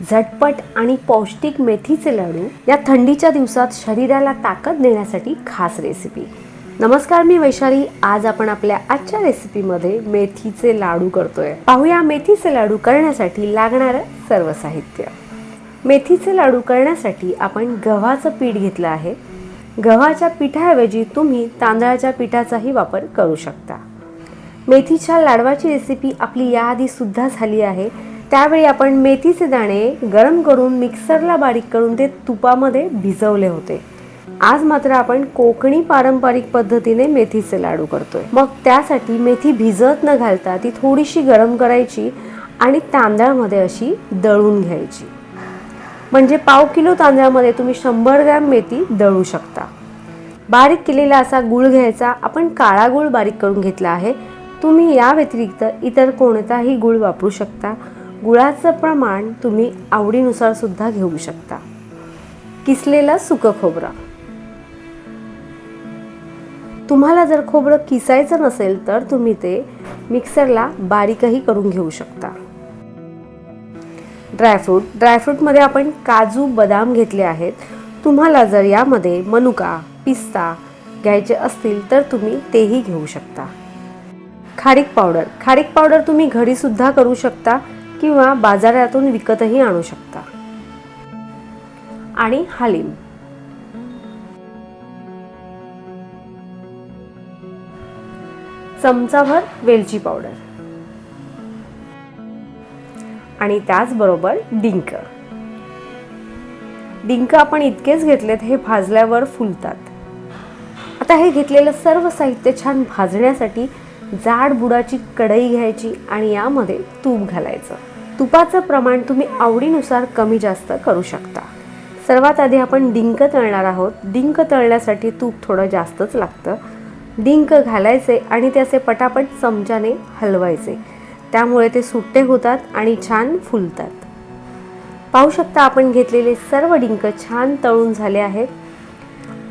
झटपट आणि पौष्टिक मेथीचे लाडू या थंडीच्या दिवसात शरीराला ताकद देण्यासाठी खास रेसिपी नमस्कार मी वैशाली. आज आपण आपल्या आजच्या रेसिपीमध्ये मेथीचे लाडू करतोय. पाहूया मेथीचे लाडू करण्यासाठी लागणारं सर्व साहित्य. मेथीचे लाडू करण्यासाठी आपण गव्हाचं पीठ घेतलं आहे. गव्हाच्या पिठाऐवजी तुम्ही तांदळाच्या पिठाचाही वापर करू शकता. मेथीच्या लाडवाची रेसिपी आपली याआधी सुद्धा झाली आहे. त्यावेळी आपण मेथीचे दाणे गरम करून मिक्सरला बारीक करून ते तुपामध्ये भिजवले होते. आज मात्र आपण कोकणी पारंपरिक पद्धतीने मेथीचे लाडू करतोय. मग त्यासाठी मेथी भिजत न घालता ती थोडीशी गरम करायची आणि तांदळामध्ये अशी दळून घ्यायची. म्हणजे पाव किलो तांदळामध्ये तुम्ही शंभर ग्रॅम मेथी दळू शकता. बारीक केलेला असा गुळ घ्यायचा. आपण काळा गुळ बारीक करून घेतला आहे. तुम्ही या व्यतिरिक्त इतर कोणताही गुळ वापरू शकता. गुळाचं प्रमाण तुम्ही आवडीनुसार सुद्धा घेऊ शकता. किसलेलं सुकं खोबरं. तुम्हाला जर खोबरं किसायचं नसेल तर तुम्ही ते मिक्सरला बारीकही करून घेऊ शकता. ड्रायफ्रूट. ड्रायफ्रूटमध्ये आपण काजू बदाम घेतले आहेत. तुम्हाला जर यामध्ये मनुका पिस्ता घ्यायचे असतील तर तुम्ही तेही घेऊ शकता. खारीक पावडर. खारीक पावडर तुम्ही घरीसुद्धा करू शकता. किंवा बाजारातून विकतही आणू शकता. आणि हालीम. चमचाभर वेलची पावडर. आणि त्याचबरोबर डिंक. डिंक आपण इतकेच घेतलेत हे भाजल्यावर फुलतात. आता हे घेतलेलं सर्व साहित्य छान भाजण्यासाठी जाड बुडाची कढई घ्यायची आणि यामध्ये तूप घालायचं. तुपाचं प्रमाण तुम्ही आवडीनुसार कमी जास्त करू शकता. सर्वात आधी आपण डिंक तळणार आहोत. डिंक तळण्यासाठी तूप थोडं जास्तच लागतं. डिंक घालायचे आणि त्याचे पटापट चमच्याने हलवायचे. त्यामुळे ते सुट्टे होतात आणि छान फुलतात. पाहू शकता आपण घेतलेले सर्व डिंक छान तळून झाले आहेत.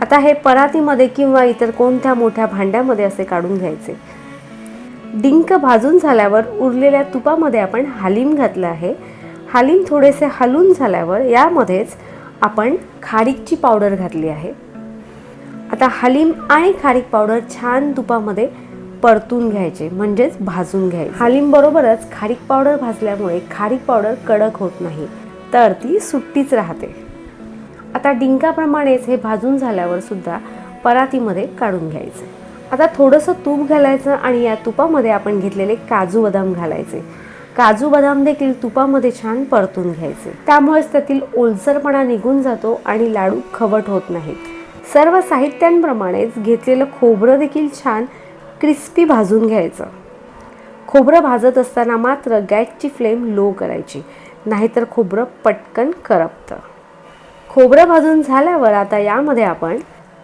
आता हे परातीमध्ये किंवा इतर कोणत्या मोठ्या भांड्यामध्ये असे काढून घ्यायचे. डिंक भाजून झाल्यावर उरलेल्या तुपामध्ये आपण हालीम घातलं आहे. हालीम थोडेसे हलून झाल्यावर यामध्येच आपण खारीकची पावडर घातली आहे. आता हलीम आणि खारीक पावडर छान तुपामध्ये परतून घ्यायचे म्हणजेच भाजून घ्यायचे. हालीम बरोबरच खारीक पावडर भाजल्यामुळे खारीक पावडर कडक होत नाही तर ती सुट्टीच राहते. आता डिंकाप्रमाणेच हे भाजून झाल्यावर सुद्धा परातीमध्ये काढून घ्यायचे. आता थोडंसं तूप घालायचं आणि या तुपामध्ये आपण घेतलेले काजू बदाम घालायचे. काजू बदाम देखील तुपामध्ये छान परतून घ्यायचे. त्यामुळेच त्यातील ओलसरपणा निघून जातो आणि लाडू खवट होत नाहीत. सर्व साहित्यांप्रमाणेच घेतलेलं खोबरं देखील छान क्रिस्पी भाजून घ्यायचं. खोबरं भाजत असताना मात्र गॅसची फ्लेम लो करायची नाहीतर खोबरं पटकन करपतं. खोबरं भाजून झाल्यावर आता यामध्ये आपण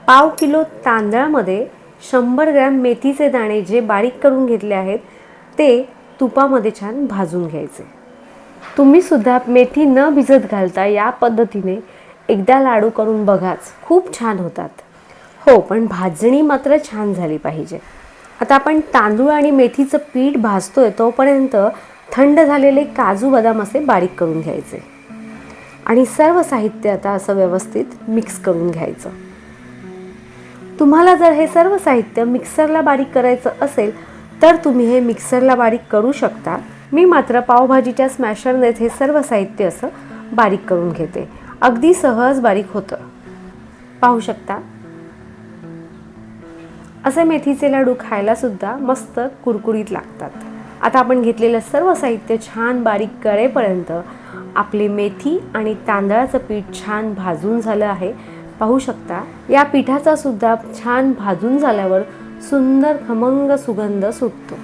पाव किलो तांदळामध्ये शंभर ग्रॅम मेथीचे दाणे जे बारीक करून घेतले आहेत ते तुपामध्ये छान भाजून घ्यायचे. तुम्ही सुद्धा मेथी न भिजत घालता या पद्धतीने एकदा लाडू करून बघाच खूप छान होतात. हो पण भाजणी मात्र छान झाली पाहिजे. आता आपण तांदूळ आणि मेथीचं पीठ भाजतोय तोपर्यंत थंड झालेले काजू बदाम असे बारीक करून घ्यायचे. आणि सर्व साहित्य आता असं व्यवस्थित मिक्स करून घ्यायचं. तुम्हाला जर हे सर्व साहित्य मिक्सरला बारीक करायचं असेल तर तुम्ही हे मिक्सरला बारीक करू शकता. मी मात्र पावभाजीच्या स्मॅशरनेच हे सर्व साहित्य असं बारीक करून घेते. अगदी सहज बारीक होतं. पाहू शकता? असे मेथीचे लाडू खायला सुद्धा मस्त कुरकुरीत लागतात. आता आपण घेतलेलं सर्व साहित्य छान बारीक करेपर्यंत आपली मेथी आणि तांदळाचं पीठ छान भाजून झालं आहे. पाहू शकता. या पिठाचा सुद्धा छान भाजून झाल्यावर सुंदर खमंग सुगंध सुटतो.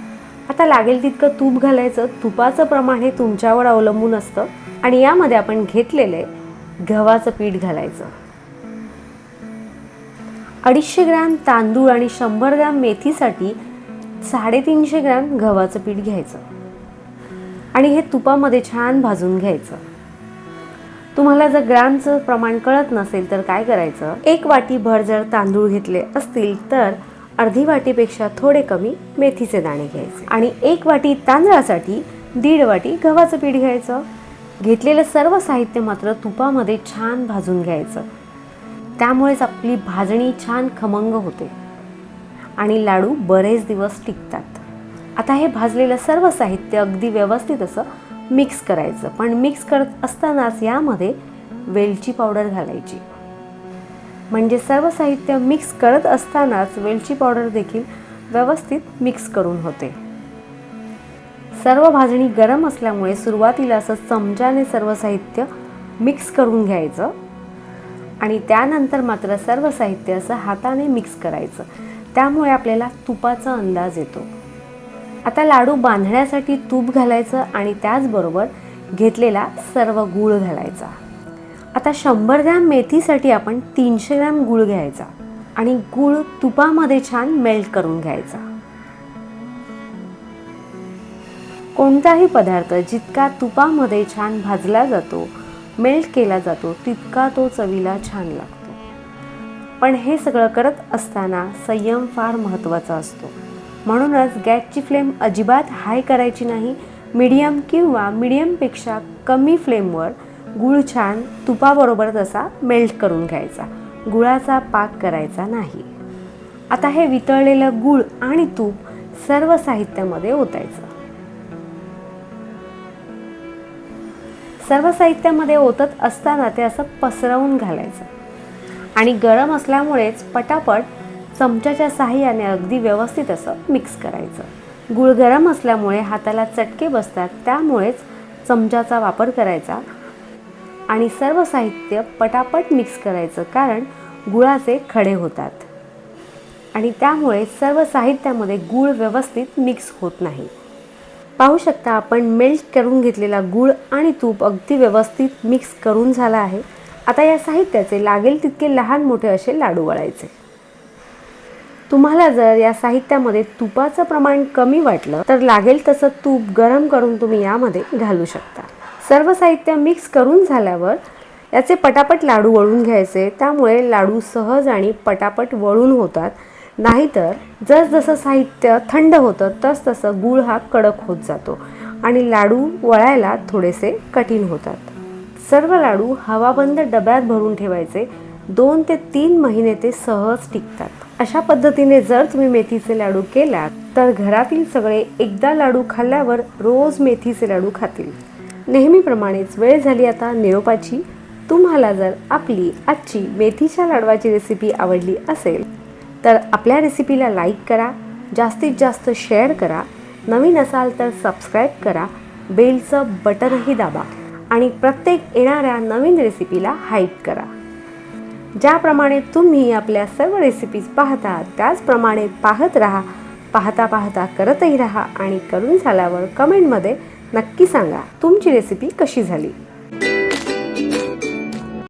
आता लागेल तितकं तूप घालायचं. तुपाचं प्रमाण हे तुमच्यावर अवलंबून असतं आणि यामध्ये आपण घेतलेले गव्हाचं पीठ घालायचं. अडीचशे ग्रॅम तांदूळ आणि शंभर ग्रॅम मेथीसाठी साडेतीनशे ग्रॅम गव्हाचं पीठ घ्यायचं. आणि हे तुपामध्ये छान भाजून घ्यायचं. तुम्हाला जर ग्रॅमचं प्रमाण कळत नसेल तर काय करायचं? एक वाटी भर जर तांदूळ घेतले असतील तर अर्धी वाटीपेक्षा थोडे कमी मेथीचे दाणे घ्यायचे. आणि एक वाटी तांदळासाठी दीड वाटी गव्हाचं पीठ घ्यायचं. घेतलेलं सर्व साहित्य मात्र तुपामध्ये छान भाजून घ्यायचं. त्यामुळेच आपली भाजणी छान खमंग होते. आणि लाडू बरेच दिवस टिकतात. आता हे भाजलेलं सर्व साहित्य अगदी व्यवस्थित असं मिक्स करायचं. पण मिक्स करत असतानाच यामध्ये वेलची पावडर घालायची. म्हणजे सर्व साहित्य मिक्स करत असतानाच वेलची पावडर देखील व्यवस्थित मिक्स करून होते. सर्व भाजणी गरम असल्यामुळे सुरुवातीला असं चमच्याने सर्व साहित्य मिक्स करून घ्यायचं आणि त्यानंतर मात्र सर्व साहित्य असं हाताने मिक्स करायचं. त्यामुळे आपल्याला तुपाचा अंदाज येतो. आता लाडू बांधण्यासाठी तूप घालायचं आणि त्याचबरोबर घेतलेला सर्व गूळ घालायचा. आता शंभर ग्रॅम मेथीसाठी आपण तीनशे ग्रॅम गूळ घ्यायचा आणि गूळ तुपामध्ये छान मेल्ट करून घ्यायचा. कोणताही पदार्थ जितका तुपामध्ये छान भाजला जातो मेल्ट केला जातो तितका तो चवीला छान लागतो. पण हे सगळं करत असताना संयम फार महत्त्वाचा असतो. म्हणूनच गॅसची फ्लेम अजिबात हाय करायची नाही. मीडियम किंवा मीडियमपेक्षा कमी फ्लेमवर गूळ छान तुपाबरोबर तसा मेल्ट करून घ्यायचा. गुळाचा पाक करायचा नाही. आता हे वितळलेलं गूळ आणि तूप सर्व साहित्यामध्ये ओतायचं. सर्व साहित्यामध्ये ओतत असताना ते असं पसरवून घालायचं. आणि गरम असल्यामुळेच पटापट चमच्याच्या साहाय्याने अगदी व्यवस्थित असं मिक्स करायचं. गूळ गरम असल्यामुळे हाताला चटके बसतात त्यामुळेच चमच्याचा वापर करायचा आणि सर्व साहित्य पटापट मिक्स करायचं कारण गुळाचे खडे होतात. आणि त्यामुळे सर्व साहित्यामध्ये गूळ व्यवस्थित मिक्स होत नाही. पाहू शकता आपण मेल्ट करून घेतलेला गूळ आणि तूप अगदी व्यवस्थित मिक्स करून झाला आहे. आता या साहित्याचे लागेल तितके लहान मोठे असे लाडू वळायचे. तुम्हाला जर या साहित्यामध्ये तुपाचं प्रमाण कमी वाटलं तर लागेल तसं तूप गरम करून तुम्ही यामध्ये घालू शकता. सर्व साहित्य मिक्स करून झाल्यावर याचे पटापट लाडू वळून घ्यायचे. त्यामुळे लाडू सहज आणि पटापट वळून होतात. नाहीतर जसजसं साहित्य थंड होतं तस तसं गूळ हा कडक होत जातो आणि लाडू वळायला थोडेसे कठीण होतात. सर्व लाडू हवाबंद डब्यात भरून ठेवायचे. दोन ते तीन महिने ते सहज टिकतात. अशा पद्धतीने जर तुम्ही मेथीचे लाडू केलात तर घरातील सगळे एकदा लाडू खाल्ल्यावर रोज मेथीचे लाडू खातील. नेहमीप्रमाणेच वेळ झाली आता निरोपाची. तुम्हाला जर आपली आजची मेथीच्या लाडवाची रेसिपी आवडली असेल तर आपल्या रेसिपीला लाईक करा जास्तीत जास्त शेअर करा नवीन असाल तर सबस्क्राईब करा बेलचं बटनही दाबा आणि प्रत्येक येणाऱ्या नवीन रेसिपीला हाईप करा. ज्याप्रमाणे तुम्ही आपल्या सर्व रेसिपीज पाहता त्याचप्रमाणे पाहत राहा पाहता पाहता करतही राहा आणि करून झाल्यावर कमेंटमध्ये नक्की सांगा तुमची रेसिपी कशी झाली?